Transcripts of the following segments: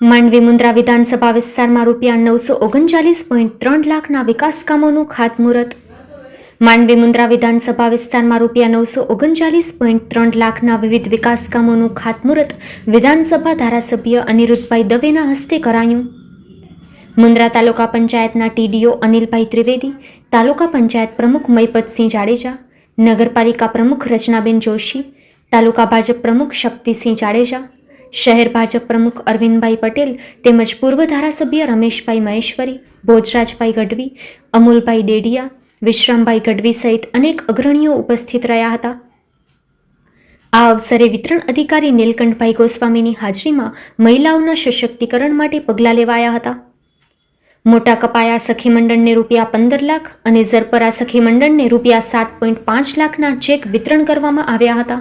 માંડવી મુન્દ્રા વિધાનસભા વિસ્તારમાં રૂપિયા નવસો ઓગણચાલીસ પોઈન્ટ ત્રણ લાખના વિકાસ કામોનું ખાતમુહૂર્ત. માંડવી મુન્દ્રા વિધાનસભા વિસ્તારમાં રૂપિયા નવસો ઓગણચાલીસ પોઈન્ટ ત્રણ લાખના વિવિધ વિકાસ કામોનું ખાતમુહૂર્ત વિધાનસભા ધારાસભ્ય અનિરુદ્ધભાઈ દવેના હસ્તે કરાયું. મુન્દ્રા તાલુકા પંચાયતના ટીડીઓ અનિલભાઈ ત્રિવેદી, તાલુકા પંચાયત પ્રમુખ મયપતસિંહ જાડેજા, નગરપાલિકા પ્રમુખ રચનાબેન જોશી, તાલુકા ભાજપ પ્રમુખ શક્તિસિંહ જાડેજા શહેર ભાજપ પ્રમુખ અરવિંદભાઈ પટેલ તેમજ પૂર્વ ધારાસભ્ય રમેશભાઈ મહેશ્વરી, ભોજરાજભાઈ ગઢવી, અમુલભાઈ ડેડિયા, વિશ્રામભાઈ ગઢવી સહિત અનેક અગ્રણીઓ ઉપસ્થિત રહ્યા હતા. આ અવસરે વિતરણ અધિકારી નીલકંઠભાઈ ગોસ્વામીની હાજરીમાં મહિલાઓના સશક્તિકરણ માટે પગલાં લેવાયા હતા. મોટા કપાયા સખી મંડળને રૂપિયા પંદર લાખ અને ઝરપરા સખી મંડળને રૂપિયા સાત પોઈન્ટ પાંચ લાખના ચેક વિતરણ કરવામાં આવ્યા હતા.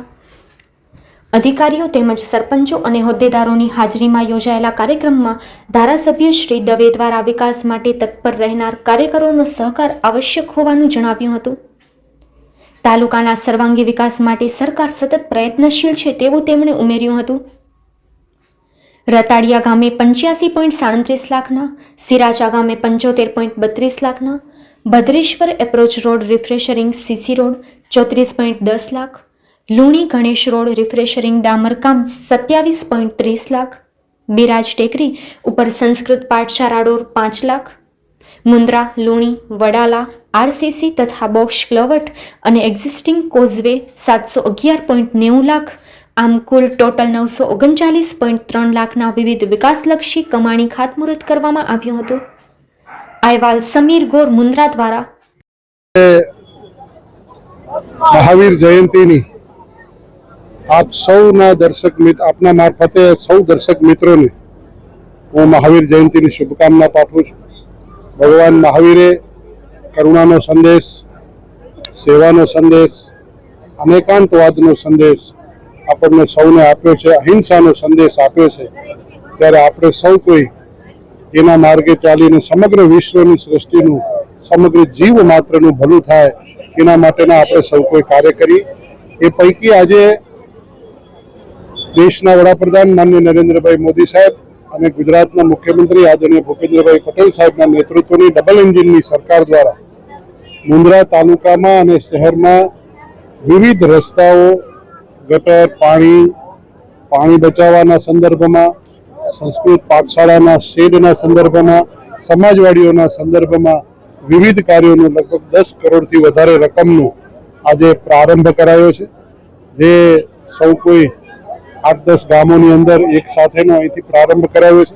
અધિકારીઓ તેમજ સરપંચો અને હોદ્દેદારોની હાજરીમાં યોજાયેલા કાર્યક્રમમાં ધારાસભ્ય શ્રી દવે દ્વારા વિકાસ માટે તત્પર રહેનાર કાર્યકરોનો સહકાર આવશ્યક હોવાનું જણાવ્યું હતું. તાલુકાના સર્વાંગી વિકાસ માટે સરકાર સતત પ્રયત્નશીલ છે તેવું તેમણે ઉમેર્યું હતું. રતાડિયા ગામે પંચ્યાસી પોઈન્ટ સાડત્રીસ લાખના, સિરાચા ગામે પંચોતેર પોઈન્ટ બત્રીસ લાખના, ભદ્રેશ્વર એપ્રોચ રોડ રિફ્રેશરિંગ સીસી રોડ ચોત્રીસ પોઈન્ટ દસ લાખ લુણી ગણેશ રોડ રિફ્રેશરિંગ ડામરકામ સત્યાવીસ પોઈન્ટ ત્રીસ લાખ. બિરાજ ટેકરી ઉપર સંસ્કૃત પાઠશાળા રોડ પાંચ લાખ. મુન્દ્રા લુણી, વડાલા, આરસીસી તથા બોક્સ ક્લવટ અને એક્ઝિસ્ટિંગ કોઝવે સાતસો અગિયાર પોઈન્ટ નેવું લાખ. આમ કુલ ટોટલ નવસો ઓગણચાલીસ પોઈન્ટ ત્રણ લાખના વિવિધ વિકાસલક્ષી કમાણી ખાતમુહૂર્ત કરવામાં આવ્યું હતું. અહેવાલ સમીર ગોર મુન્દ્રા દ્વારા. મહાવીર જયંતીની આપ સૌના દર્શક મિત્ર આપના મારફતે સૌ દર્શક મિત્રોને હું મહાવીર જયંતીની શુભકામના પાઠવું છું. ભગવાન મહાવીરે કરુણાનો સંદેશ, સેવાનો સંદેશ, અનેકાંતવાદનો સંદેશ આપણને સૌને આપ્યો છે, અહિંસાનો સંદેશ આપ્યો છે. ત્યારે આપણે સૌ કોઈ એના માર્ગે ચાલીને સમગ્ર વિશ્વની સૃષ્ટિનું, સમગ્ર જીવ માત્રનું ભલું થાય એના માટેના આપણે સૌ કોઈ કાર્ય કરીએ. એ પૈકી આજે દેશના વડાપ્રધાન માન્ય નરેન્દ્રભાઈ મોદી સાહેબ અને ગુજરાતના મુખ્યમંત્રી આદરણીય ભૂપેન્દ્રભાઈ પટેલ સાહેબના નેતૃત્વની ડબલ એન્જિનની સરકાર દ્વારા મુંદ્રા તાલુકામાં અને શહેરમાં વિવિધ રસ્તાઓ, ગટર, પાણી પાણી બચાવવાના સંદર્ભમાં, સંસ્કૃત પાઠશાળાના શેડના સંદર્ભમાં, સમાજવાડીઓના સંદર્ભમાં વિવિધ કાર્યોનું લગભગ દસ કરોડથી વધારે રકમનો આજે પ્રારંભ કરાયો છે. જે સૌ કોઈ આઠ દસ ગામોની અંદર એક સાથેનો અહીંથી પ્રારંભ કરાવ્યો છે.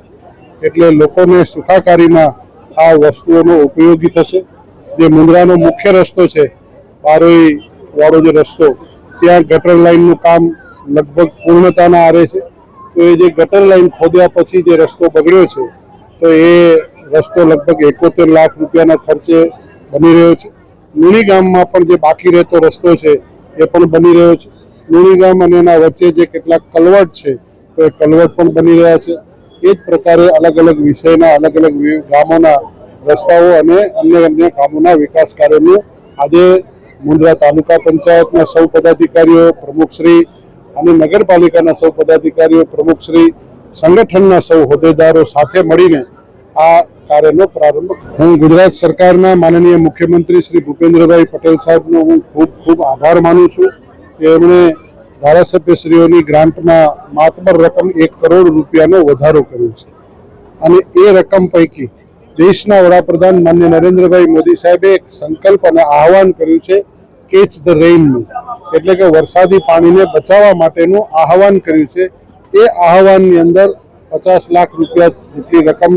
એટલે લોકોને સુખાકારીમાં આ વસ્તુઓનો ઉપયોગી થશે. જે મુંદ્રાનો મુખ્ય રસ્તો છે, બારોઈ વાળો જે રસ્તો, ત્યાં ગટર લાઇનનું કામ લગભગ પૂર્ણતાના આરે છે. તો એ જે ગટર લાઇન ખોદ્યા પછી જે રસ્તો બગડ્યો છે, તો એ રસ્તો લગભગ એકોતેર લાખ રૂપિયાના ખર્ચે બની રહ્યો છે. લુણી ગામમાં પણ જે બાકી રહેતો રસ્તો છે, એ પણ બની રહ્યો છે. લુણી ગામ અને એના વચ્ચે જે કેટલાક કલવટ છે, તો એ કલવટ પણ બની રહ્યા છે. એ જ પ્રકારે અલગ અલગ વિષયના, અલગ અલગ ગામોના રસ્તાઓ અને અન્ય અન્ય ગામોના વિકાસ કાર્યોનું આજે મુન્દ્રા તાલુકા પંચાયતના સૌ પદાધિકારીઓ પ્રમુખશ્રી અને નગરપાલિકાના સૌ પદાધિકારીઓ પ્રમુખશ્રી સંગઠનના સૌ હોદ્દેદારો સાથે મળીને આ કાર્યનો પ્રારંભ હું ગુજરાત સરકારના માનનીય મુખ્યમંત્રી શ્રી ભૂપેન્દ્રભાઈ પટેલ સાહેબનો હું ખૂબ ખૂબ આભાર માનું છું. કે એમણે ધારાસભ્યશ્રીઓની ગ્રાન્ટમાં માતબર રકમ એક કરોડ રૂપિયાનો વધારો કર્યો છે. અને એ રકમ પૈકી દેશના વડાપ્રધાન માન્ય નરેન્દ્રભાઈ મોદી સાહેબે એક સંકલ્પ અને આહવાન કર્યું છે કેચ ધ રેઇનનું એટલે કે વરસાદી પાણીને બચાવવા માટેનું આહવાન કર્યું છે. એ આહવાનની અંદર પચાસ લાખ રૂપિયા જેટલી રકમ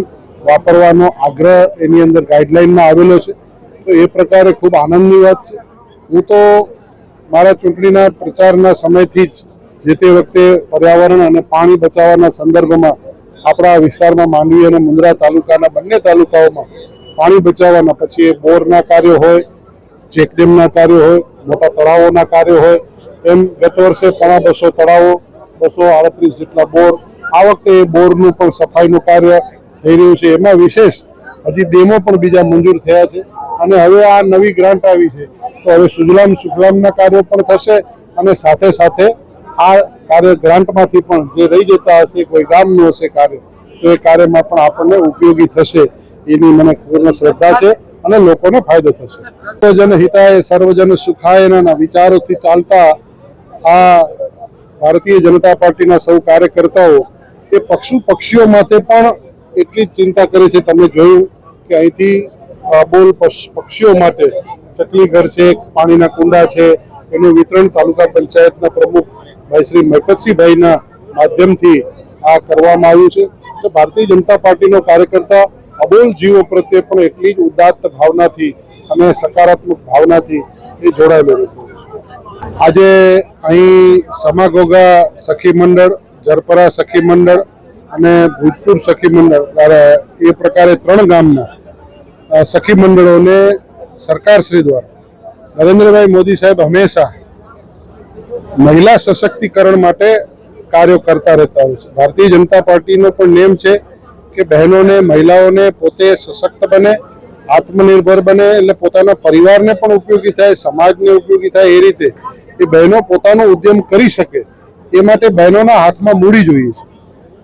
વાપરવાનો આગ્રહ એની અંદર ગાઈડલાઇનમાં આવેલો છે. તો એ પ્રકારે ખૂબ આનંદની વાત છે. હું તો મારા ચૂંટણીના પ્રચારના સમયથી જ જે તે વખતે પર્યાવરણ અને પાણી બચાવવાના સંદર્ભમાં આપણા વિસ્તારમાં માંડવી અને મુન્દ્રા તાલુકાના બંને તાલુકાઓમાં પાણી બચાવવાના પછી એ બોરના કાર્યો હોય ચેકડેમના કાર્યો હોય, મોટા તળાવોના કાર્યો હોય, એમ ગત વર્ષે પોણા બસો તળાવો, બસો આડત્રીસ જેટલા બોર, આ વખતે એ બોરનું પણ સફાઈનું કાર્ય થઈ રહ્યું છે. એમાં વિશેષ હજી ડેમો પણ બીજા મંજૂર થયા છે અને હવે આ નવી ગ્રાન્ટ આવી છે. તો હવે સુજલામ સુફલામના કાર્યો પણ થશે અને સાથે સાથે આ કાર્ય ગ્રાન્ટમાંથી પણ જે રહી જતા હશે, કોઈ ગામનું હશે કાર્ય, તો એ કાર્યમાં પણ આપણને ઉપયોગી થશે એની મને પૂર્ણ શ્રદ્ધા છે અને લોકોને ફાયદો થશે. સર્વજન હિતાય, સર્વજન સુખાયના વિચારોથી ચાલતા આ ભારતીય જનતા પાર્ટીના સૌ કાર્યકર્તાઓ એ પક્ષુ પક્ષીઓ માટે પણ એટલી જ ચિંતા કરે છે. તમે જોયું કે અહીંથી બોલ પક્ષીઓ માટે ચકલી ઘર છે, પાણીના કુંડા છે, એનું વિતરણ તાલુકા પંચાયતના પ્રમુખ ભાઈ શ્રી મહેપતસિંહભાઈના માધ્યમથી આ કરવામાં આવ્યું છે. તો ભારતીય જનતા પાર્ટીનો કાર્યકર્તા અબોલ જીવો પ્રત્યે પણ એટલી જ ઉદાત્ત ભાવનાથી અને સકારાત્મક ભાવનાથી એ જોડાયેલો રહેતો છે. આજે અહીં સમાગોગા સખી મંડળ, જરપરા સખી મંડળ અને ભૂતપુર સખી મંડળ એ પ્રકારે ત્રણ ગામના સખી મંડળોને સરકારશ્રી દ્વારા નરેન્દ્રભાઈ મોદી સાહેબ હંમેશા મહિલા સશક્તિકરણ માટે કાર્યો કરતા રહેતા હોય છે. ભારતીય જનતા પાર્ટીનો પણ નેમ છે કે બહેનોને, મહિલાઓને પોતે સશક્ત બને, આત્મનિર્ભર બને એટલે પોતાના પરિવારને પણ ઉપયોગી થાય, સમાજને ઉપયોગી થાય એ રીતે એ બહેનો પોતાનો ઉદ્યમ કરી શકે એ માટે બહેનોના હાથમાં મૂડી જોઈએ છે.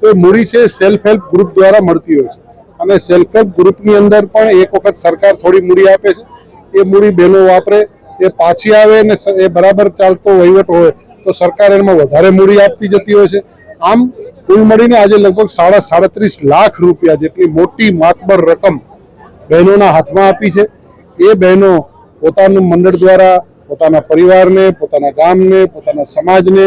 તો એ મૂડી છે સેલ્ફ હેલ્પ ગ્રુપ દ્વારા મળતી હોય છે. અને સેલ્ફ હેલ્પ ગ્રુપની અંદર પણ એક વખત સરકાર થોડી મૂડી આપે છે. એ મૂડી બહેનો વાપરે, એ પાછી આવે ને એ બરાબર ચાલતો વહીવટ હોય, તો સરકાર એમાં વધારે મૂડી આપતી જતી હોય છે. આમ કુલ મળીને આજે લગભગ સાડા સાડત્રીસ લાખ રૂપિયા જેટલી મોટી માતબર રકમ બહેનોના હાથમાં આપી છે. એ બહેનો પોતાનું મંડળ દ્વારા, પોતાના પરિવારને, પોતાના ગામને, પોતાના સમાજને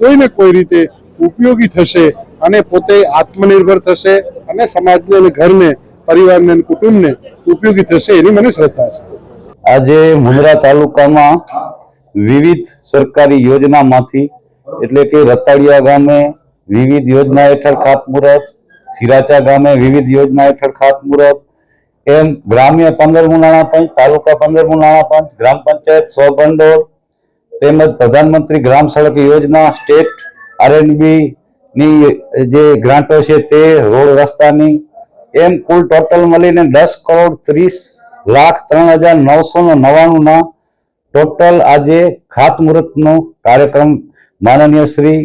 કોઈને કોઈ રીતે ઉપયોગી થશે અને પોતે આત્મનિર્ભર થશે અને સમાજને અને ઘરને, પરિવારને અને કુટુંબને ઉપયોગી થશે એની મને શ્રદ્ધા છે. આજે મુંદ્રા તાલુકામાં વિવિધ સરકારી યોજનામાંથી, એટલે કે રતાડિયા ગામે વિવિધ યોજના હેઠળ ખાતમુહૂર્ત સિરાચા ગામે વિવિધ યોજના હેઠળ ખાતમુહૂર્ત, એમ ગ્રામ્ય પંદરમું નાણાં પંચ, તાલુકા પંદરમું નાણાં પંચ, ગ્રામ પંચાયત સો ભંડોળ તેમજ પ્રધાનમંત્રી ગ્રામ સડક યોજના, સ્ટેટ આરએનબી ની જે ગ્રાન્ટો છે તે રોડ રસ્તાની, એમ કુલ ટોટલ મળીને દસ કરોડ ત્રીસ લાખ ત્રણ હજાર નવસો નવ્વાણુંના ટોટલ આજે ખાતમુહૂર્તનો કાર્યક્રમ માનનીય શ્રી,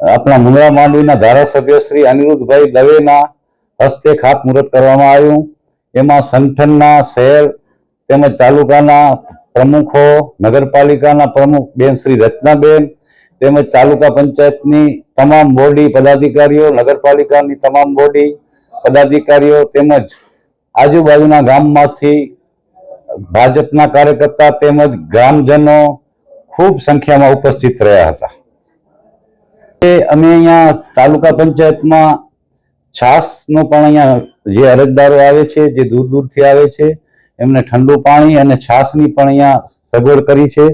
આપણા મુંદ્રા માંડવીના ધારાસભ્ય શ્રી અનિરુદ્ધભાઈ દવેના હસ્તે ખાતમુહૂર્ત કરવામાં આવ્યું. એમાં સંગઠનના શહેર તેમજ તાલુકાના પ્રમુખો, નગરપાલિકાના પ્રમુખ બેન શ્રી રચનાબેન તેમજ તાલુકા પંચાયતની તમામ બોડી પદાધિકારીઓ, નગરપાલિકાની તમામ બોડી પદાધિકારીઓ તેમજ આજુબાજુના ગામમાંથી ભાજપના કાર્યકર્તા તેમજ ગ્રામજનો ખૂબ સંખ્યામાં ઉપસ્થિત રહ્યા હતા. એ અમે અહીંયા તાલુકા પંચાયતમાં છાસનો પણ અહીંયા જે અરજદારો આવે છે, જે દૂર દૂરથી આવે છે, એમને ઠંડુ પાણી અને છાસની પણ અહીંયા સગવડ કરી છે.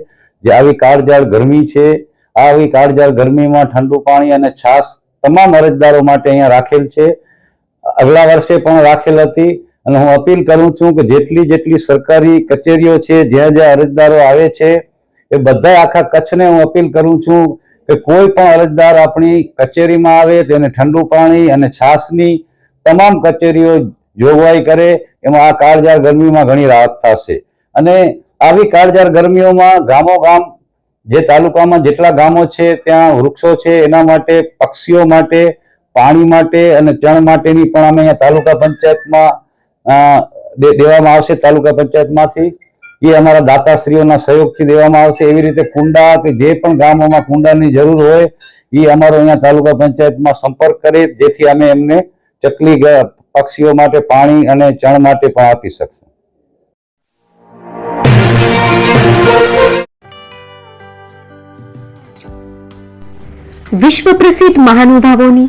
જે આવી કાળજાળ ગરમી છે આવી કાળજાળ ગરમીમાં ઠંડુ પાણી અને છાસ તમામ અરજદારો માટે અહીંયા રાખેલ છે. અગલા વર્ષે પણ રાખેલ હતી. અને હું અપીલ કરું છું કે જેટલી જેટલી સરકારી કચેરીઓ છે, જ્યાં જ્યાં અરજદારો આવે છે, એ બધા આખા કચ્છને હું અપીલ કરું છું કે કોઈ પણ અરજદાર આપણી કચેરીમાં આવે, તેને ઠંડુ પાણી અને છાસની તમામ કચેરીઓ જોગવાઈ કરે, એમાં આ કાળજાળ ગરમીમાં ઘણી રાહત થશે. અને આવી કાળજાળ ગરમીઓમાં ગામો ગામ, જે તાલુકામાં જેટલા ગામો છે, ત્યાં વૃક્ષો છે, એના માટે, પક્ષીઓ માટે, પાણી માટે અને ચણ માટેની પણ અમે અહીંયા તાલુકા પંચાયતમાં દેવામાં આવશે તાલુકા પંચાયતમાંથી. એ અમારા દાતાશ્રીઓના સહયોગથી દેવામાં આવશે. એવી રીતે કુંડા કે જે પણ ગામોમાં કુંડાની જરૂર હોય, એ અમારો અહીંયા તાલુકા પંચાયતમાં સંપર્ક કરે, જેથી અમે એમને ચકલી પક્ષીઓ માટે પાણી અને ચણ માટે પણ આપી શકશું. વિશ્વ પ્રસિદ્ધ મહાનુભાવોની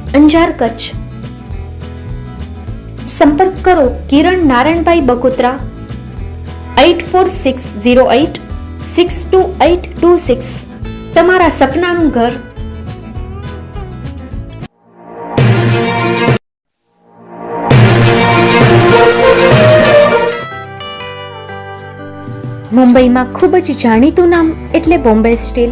અંજાર કચ્છ. સંપર્ક કરો Kiran Narayanbhai Bagotra. Eight four six zero eight six two eight two six. તમારા સપનાનું ઘર. મુંબઈમાં ખૂબ જ જાણીતું નામ એટલે બોમ્બે સ્ટીલ.